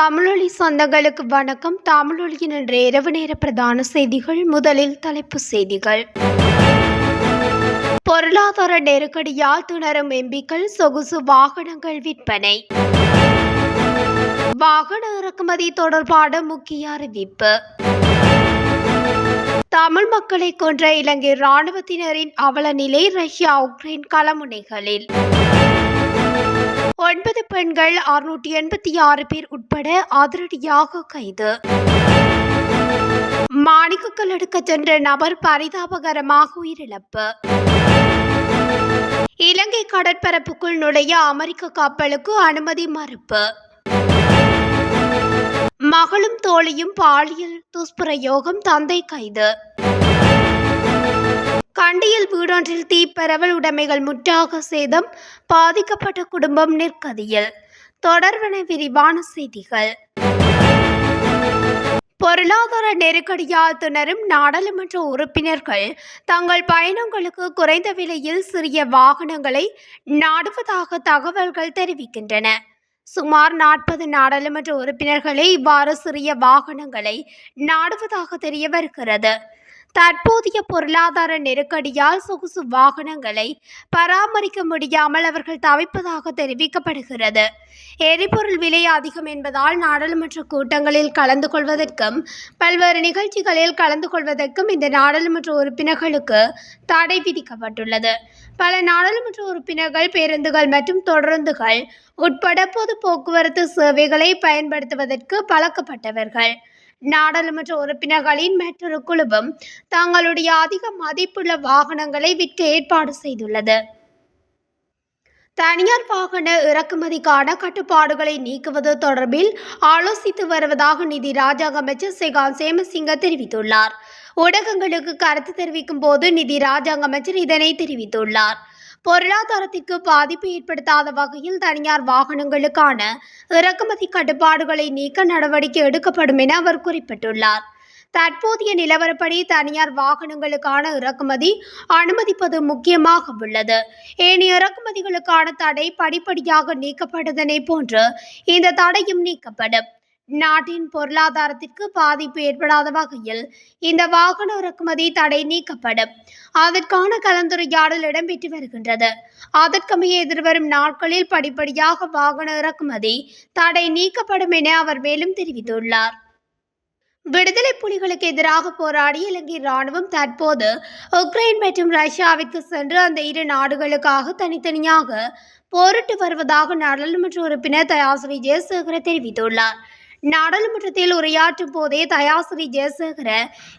தமிழொலி சொந்தங்களுக்கு வணக்கம். தமிழொலியின் இன்று இரவு நேர பிரதான செய்திகள் முதலில் தலைப்புச் செய்திகள். பொருளாதார நெருக்கடியால் திணறும் எம்பிக்கள் சொகுசு வாகனங்கள் விற்பனை. வாகன இறக்குமதி தொடர்பான முக்கிய அறிவிப்பு. தமிழ் மக்களை கொன்ற இலங்கை இராணுவத்தினரின் அவல நிலை ரஷ்யா உக்ரைன் களமுனைகளில். ஒன்பது பெண்கள் அறுநூற்றி எண்பத்தி ஆறு பேர் உட்பட அதிரடியாக கைது. மாணிக்கக்கல் எடுக்க சென்ற நபர் பரிதாபகரமாக உயிரிழப்பு. இலங்கை கடற்பரப்புக்குள் நுழைய அமெரிக்க கப்பலுக்கு அனுமதி மறுப்பு. மகளும் தோழியும் பாலியல் துஷ்பிரயோகம் தந்தை கைது. தமிழ்நாட்டில் தீப்பரவல் உடைமைகள் முற்றாக சேதம் பாதிக்கப்பட்ட குடும்பம் நிற்கதியில். தொடர்வன விரிவான செய்திகள். பொருளாதார நெருக்கடியால் திணறும் நாடாளுமன்ற உறுப்பினர்கள் தங்கள் பயணங்களுக்கு குறைந்த விலையில் சிறிய வாகனங்களை நாடுவதாக தகவல்கள் தெரிவிக்கின்றன. சுமார் நாற்பது நாடாளுமன்ற உறுப்பினர்களே இவ்வாறு சிறிய வாகனங்களை நாடுவதாக தெரிய வருகிறது. தற்போதைய பொருளாதார நெருக்கடியால் சொகுசு வாகனங்களை பராமரிக்க முடியாமல் அவர்கள் தவிப்பதாக தெரிவிக்கப்படுகிறது. எரிபொருள் விலை அதிகம் என்பதால் நாடாளுமன்ற கூட்டங்களில் கலந்து கொள்வதற்கும் பல்வேறு நிகழ்ச்சிகளில் கலந்து கொள்வதற்கும் இந்த நாடாளுமன்ற உறுப்பினர்களுக்கு தடை விதிக்கப்பட்டுள்ளது. பல நாடாளுமன்ற உறுப்பினர்கள் பேருந்துகள் மற்றும் தொடருந்துகள் உட்பட பொது போக்குவரத்து சேவைகளை பயன்படுத்துவதற்கு பழக்கப்பட்டவர்கள். நாடாளுமன்ற உறுப்பினர்களின் மற்றொரு குழுவும் தங்களுடைய அதிக மதிப்புள்ள வாகனங்களை விற்க ஏற்பாடு செய்துள்ளது. தனியார் வாகன இறக்குமதிக்கான கட்டுப்பாடுகளை நீக்குவது தொடர்பில் ஆலோசித்து வருவதாக நிதி ராஜாங்க அமைச்சர் செகான் சேமசிங்க தெரிவித்துள்ளார். ஊடகங்களுக்கு கருத்து தெரிவிக்கும் போது நிதி ராஜாங்க அமைச்சர் இதனை தெரிவித்துள்ளார். பொருளாதாரத்திற்கு பாதிப்பு ஏற்படுத்தாத வகையில் தனியார் வாகனங்களுக்கான இறக்குமதி கட்டுப்பாடுகளை நீக்க நடவடிக்கை எடுக்கப்படும் என அவர் குறிப்பிட்டுள்ளார். தற்போதைய நிலவரப்படி தனியார் வாகனங்களுக்கான இறக்குமதி அனுமதிப்பது முக்கியமாக உள்ளது. ஏனைய இறக்குமதிகளுக்கான தடை படிப்படியாக நீக்கப்படுவதனை போன்று இந்த தடையும் நீக்கப்படும். நாட்டின் பொருளாதாரத்திற்கு பாதிப்பு ஏற்படாத வகையில் இந்த வாகன இறக்குமதி தடை நீக்கப்படும். அதற்கான கலந்துரையாடல் இடம்பெற்று வருகின்றது. அதற்கமைய எதிர்வரும் நாட்களில் படிப்படியாக வாகன இறக்குமதி தடை நீக்கப்படும் என அவர் மேலும் தெரிவித்துள்ளார். விடுதலை புலிகளுக்கு எதிராக போராடி இலங்கை ராணுவம் தற்போது உக்ரைன் மற்றும் ரஷ்யாவிற்கு சென்று அந்த இரு நாடுகளுக்காக தனித்தனியாக போரிட்டு வருவதாக நாடாளுமன்ற உறுப்பினர் தயாசிரி ஜெயசேகர தெரிவித்துள்ளார். நாடாளுமன்றத்தில் உரையாற்றும் போதே தயாசிரி ஜெயசேகர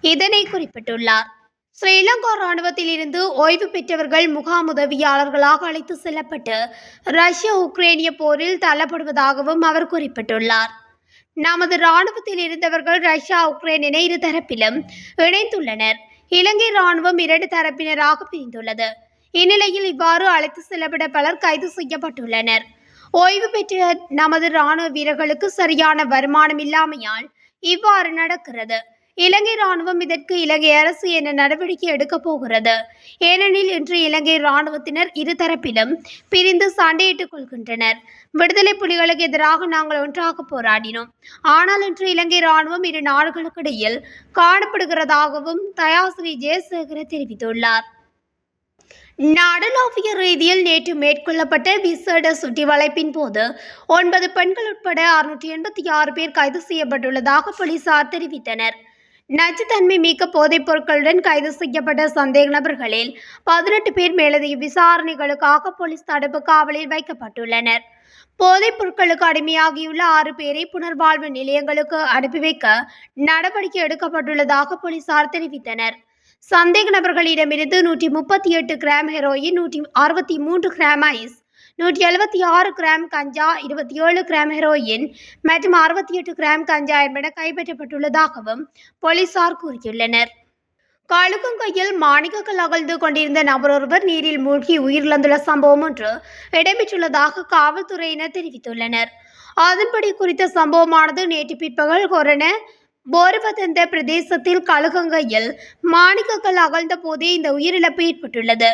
இதனை குறிப்பிட்டுள்ளார். ஸ்ரீலங்கா ராணுவத்தில் இருந்து ஓய்வு பெற்றவர்கள் முகாம் உதவியாளர்களாக அழைத்து செல்லப்பட்டு ரஷ்ய உக்ரைனிய போரில் தள்ளப்படுவதாகவும் அவர் குறிப்பிட்டுள்ளார். நமது ராணுவத்தில் இருந்தவர்கள் ரஷ்யா உக்ரைன் என இரு தரப்பிலும் இணைந்துள்ளனர். இலங்கை ராணுவம் இரண்டு தரப்பினராக பிரிந்துள்ளது. இந்நிலையில் இவ்வாறு அழைத்து செல்லப்பட பலர் கைது செய்யப்பட்டுள்ளனர். ஓய்வு பெற்ற நமது ராணுவ வீரர்களுக்கு சரியான வருமானம் இல்லாமையால் இவ்வாறு நடக்கிறது. இலங்கை ராணுவம் இதற்கு இலங்கை அரசு என நடவடிக்கை எடுக்கப் போகிறது? ஏனெனில் இன்று இலங்கை ராணுவத்தினர் இருதரப்பிலும் பிரிந்து சண்டையிட்டுக் கொள்கின்றனர். விடுதலை புலிகளுக்கு எதிராக நாங்கள் ஒன்றாக போராடினோம். ஆனால் இன்று இலங்கை ராணுவம் இரு நாடுகளுக்கிடையில் காணப்படுகிறதாகவும் தயாசிரி ஜெயசேகர தெரிவித்துள்ளார். நாடளாவிய ரீதியில் நேற்று மேற்கொள்ளப்பட்ட விசேட சுற்றி வளைப்பின் போது ஒன்பது பெண்கள் உட்பட அறுநூற்றி எண்பத்தி ஆறு பேர் கைது செய்யப்பட்டுள்ளதாக போலீசார் தெரிவித்தனர். நச்சுத்தன்மை மிக்க போதைப் பொருட்களுடன் கைது செய்யப்பட்ட சந்தேக நபர்களில் பதினெட்டு பேர் மேலதிக விசாரணைகளுக்காக போலீஸ் தடுப்பு காவலில் வைக்கப்பட்டுள்ளனர். போதைப் பொருட்களுக்கு அடிமையாகியுள்ள ஆறு பேரை புனர்வாழ்வு நிலையங்களுக்கு அனுப்பி வைக்க நடவடிக்கை எடுக்கப்பட்டுள்ளதாக போலீசார் தெரிவித்தனர். சந்தேக நபர்களிடமிருந்து நூற்றி முப்பத்தி எட்டு கிராம் ஹெரோயின் நூற்றி அறுபத்தி மூன்று கிராம் ஐஸ் நூற்றி எழுபத்தி ஆறு கிராம் கஞ்சா இருபத்தி ஏழு கிராம் ஹெரோயின் மற்றும் அறுபத்தி எட்டு கிராம் கஞ்சா என்பன கைப்பற்றப்பட்டுள்ளதாகவும் போலீசார் கூறியுள்ளனர். காலுக்கங்கையில் மாணிக்கங்கள் அகழ்ந்து கொண்டிருந்த நபர் ஒருவர் நீரில் மூழ்கி உயிரிழந்துள்ள சம்பவம் ஒன்று இடம்பெற்றுள்ளதாக காவல்துறையினர் தெரிவித்துள்ளனர். அதன்படி குறித்த சம்பவமானது நேற்று பிற்பகல் கொரோனா போர்வதந்த பிரதேசத்தில் கழுகங்கையில் மாணிக்கங்கள் அகழ்ந்த போதே இந்த உயிரிழப்பு ஏற்பட்டுள்ளது.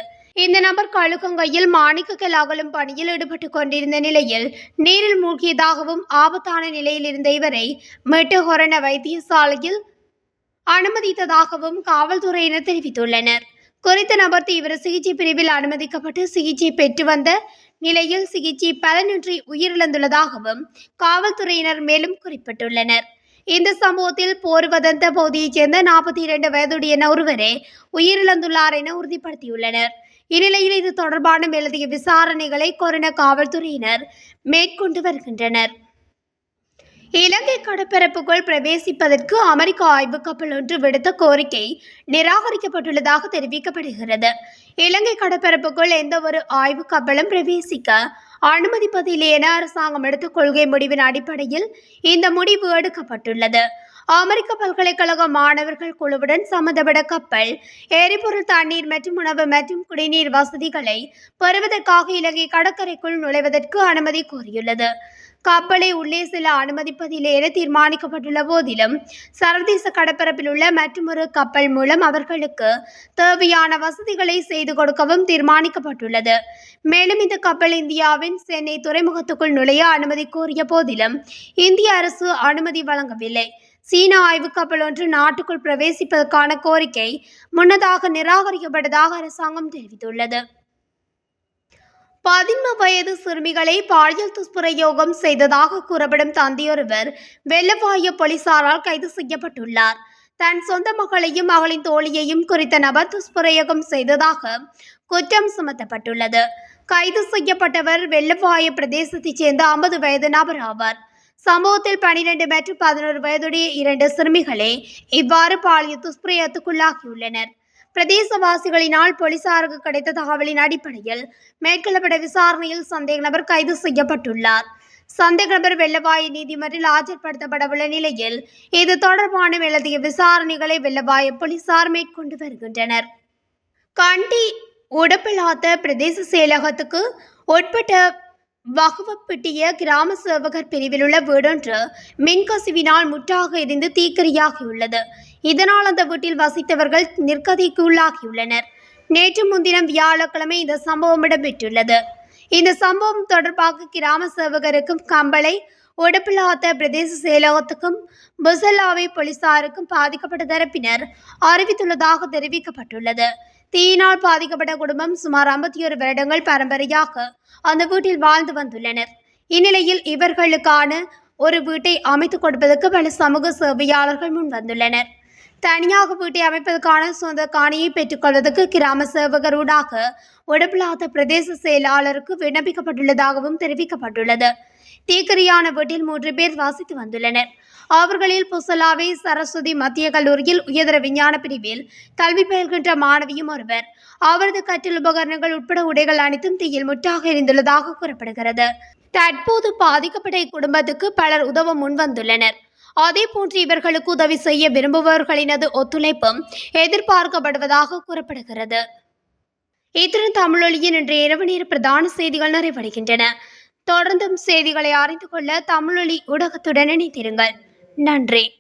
இந்த நபர் கழுகங்கையில் மாணிக்கக்கல் அகலும் பணியில் ஈடுபட்டு கொண்டிருந்த நிலையில் நீரில் மூழ்கியதாகவும் ஆபத்தான நிலையில் இருந்த இவரை மெட்டுஹொரண வைத்தியசாலையில் அனுமதித்ததாகவும் காவல்துறையினர் தெரிவித்துள்ளனர். குறித்த நபர் தீவிர சிகிச்சை பிரிவில் அனுமதிக்கப்பட்டு சிகிச்சை பெற்று வந்த நிலையில் சிகிச்சை பலனின்றி உயிரிழந்துள்ளதாகவும் காவல்துறையினர் மேலும் குறிப்பிட்டுள்ளனர். இந்த சம்பவத்தில் போர்வதந்த பகுதியைச் சேர்ந்த நாற்பத்தி இரண்டு வயதுடைய ஒருவரே உயிரிழந்துள்ளார் என உறுதிப்படுத்தியுள்ளனர். இந்நிலையில் இது தொடர்பான மேலதிக விசாரணைகளை கொரோனா காவல்துறையினர் மேற்கொண்டு வருகின்றனர். இலங்கை கடற்பரப்புக்குள் பிரவேசிப்பதற்கு அமெரிக்க ஆய்வு கப்பல் ஒன்று விடுத்த கோரிக்கை நிராகரிக்கப்பட்டுள்ளதாக தெரிவிக்கப்படுகிறது. இலங்கை கடற்பரப்புக்குள் எந்த ஒரு ஆய்வு கப்பலும் பிரவேசிக்க அனுமதிப்பதில்லை என அரசாங்கம் எடுத்த கொள்கை முடிவின் அடிப்படையில் இந்த முடிவு எடுக்கப்பட்டுள்ளது. அமெரிக்க பல்கலைக்கழக மாணவர்கள் குழுவுடன் சம்பந்தப்பட்ட கப்பல் எரிபொருள் தண்ணீர் மற்றும் உணவு மற்றும் குடிநீர் வசதிகளை பெறுவதற்காக இலங்கை கடற்கரைக்குள் நுழைவதற்கு அனுமதி கோரியுள்ளது. கப்பலை உள்ளே செல்ல அனுமதிப்பதில்லை என தீர்மானிக்கப்பட்டுள்ள போதிலும் சர்வதேச கடற்பரப்பில் உள்ள மற்றொரு கப்பல் மூலம் அவர்களுக்கு தேவையான வசதிகளை செய்து கொடுக்கவும் தீர்மானிக்கப்பட்டுள்ளது. மேலும் இந்த கப்பல் இந்தியாவின் சென்னை துறைமுகத்துக்குள் நுழைய அனுமதி கோரிய போதிலும் இந்திய அரசு அனுமதி வழங்கவில்லை. சீன ஆய்வு கப்பல் ஒன்று நாட்டுக்குள் பிரவேசிப்பதற்கான கோரிக்கை முன்னதாக நிராகரிக்கப்பட்டதாக அரசாங்கம் தெரிவித்துள்ளது. பதின்ம வயது சிறுமிகளை பாலியல் துஷ்பிரயோகம் செய்ததாக கூறப்படும் தந்தையொருவர் வெள்ளவாய போலீசாரால் கைது செய்யப்பட்டுள்ளார். தன் சொந்த மகளையும் மகளின் தோழியையும் குறித்த நபர் துஷ்பிரயோகம் செய்ததாக குற்றம் சுமத்தப்பட்டுள்ளது. கைது செய்யப்பட்டவர் வெள்ளவாய பிரதேசத்தைச் சேர்ந்த ஐம்பது வயது நபர் ஆவார். சம்பவத்தில் பனிரெண்டு மற்றும் பதினோரு வயதுடைய இரண்டு சிறுமிகளே இவ்வாறு பாலியல் துஷ்பிரயோகத்துக்குள்ளாகியுள்ளனர். பிரதேசவாசிகளினால் போலீசாருக்கு கிடைத்த தகவலின் அடிப்படையில் மேற்கொள்ளப்பட்ட விசாரணையில் சந்தேக நபர் கைது செய்யப்பட்டுள்ளார். சந்தேக நபர் வெள்ளவாய் நீதிமன்றில் ஆஜர்படுத்தப்படவுள்ள நிலையில் இது தொடர்பான மேலதிக விசாரணைகளை வெள்ளவாய போலீசார் மேற்கொண்டு வருகின்றனர். கண்டி உடப்பில்லாத பிரதேச செயலகத்துக்கு உட்பட்ட வகுவப்பிட்டிய கிராம சேவகர் பிரிவில் உள்ள வீடொன்று மின்கசிவினால் முற்றாக எரிந்து தீக்கிரையாகியுள்ளது. இதனால் அந்த வீட்டில் வசித்தவர்கள் நிர்கதிக்கு உள்ளாகியுள்ளனர் நேற்று முன்தினம் வியாழக்கிழமை இந்த சம்பவம் இடம்பெற்றுள்ளது. இந்த சம்பவம் தொடர்பாக கிராம சேவகருக்கும் கம்பளை உடப்பிலாத்த பிரதேச செயலகத்துக்கும் புசல்லாவை போலீசாருக்கும் பாதிக்கப்பட்ட தரப்பினர் அறிவித்துள்ளதாக தெரிவிக்கப்பட்டுள்ளது. தீயினால் பாதிக்கப்பட்ட குடும்பம் சுமார் ஐம்பத்தி ஒரு வருடங்கள் பரம்பரையாக அந்த வீட்டில் வாழ்ந்து வந்துள்ளனர். இந்நிலையில் இவர்களுக்கான ஒரு வீட்டை அமைத்துக் கொடுப்பதற்கு பல சமூக சேவையாளர்கள் முன் வந்துள்ளனர் தனியாக வீட்டை அமைப்பதற்கான சொந்த காணியை பெற்றுக்கொள்வதற்கு கிராம சேவகர் ஊடாக பிரதேச செயலாளருக்கு விண்ணப்பிக்கப்பட்டுள்ளதாகவும் தெரிவிக்கப்பட்டுள்ளது. தீக்கிரியான வீட்டில் மூன்று பேர் வாசித்து வந்துள்ளனர். அவர்களில் புசலாவை சரஸ்வதி மத்திய கல்லூரியில் உயர்தர விஞ்ஞான பிரிவில் கல்வி பயில்கின்ற மாணவியும் ஒருவர். அவரது கற்றல் உபகரணங்கள் உட்பட உடைகள் அனைத்தும் தீயில் முற்றாக எரிந்துள்ளதாக கூறப்படுகிறது. தற்போது பாதிக்கப்பட்ட இக்குடும்பத்துக்கு பலர் உதவ முன்வந்துள்ளனர். அதேபோன்று இவர்களுக்கு உதவி செய்ய விரும்புபவர்களினது ஒத்துழைப்பும் எதிர்பார்க்கப்படுவதாக கூறப்படுகிறது. இத்துடன் தமிழொலியின் இன்றைய இரவு நேர பிரதான செய்திகள் நிறைவடைகின்றன. தொடர்ந்தும் செய்திகளை அறிந்து கொள்ள தமிழொலி ஊடகத்துடன் இணைத்திருங்கள் நன்றி.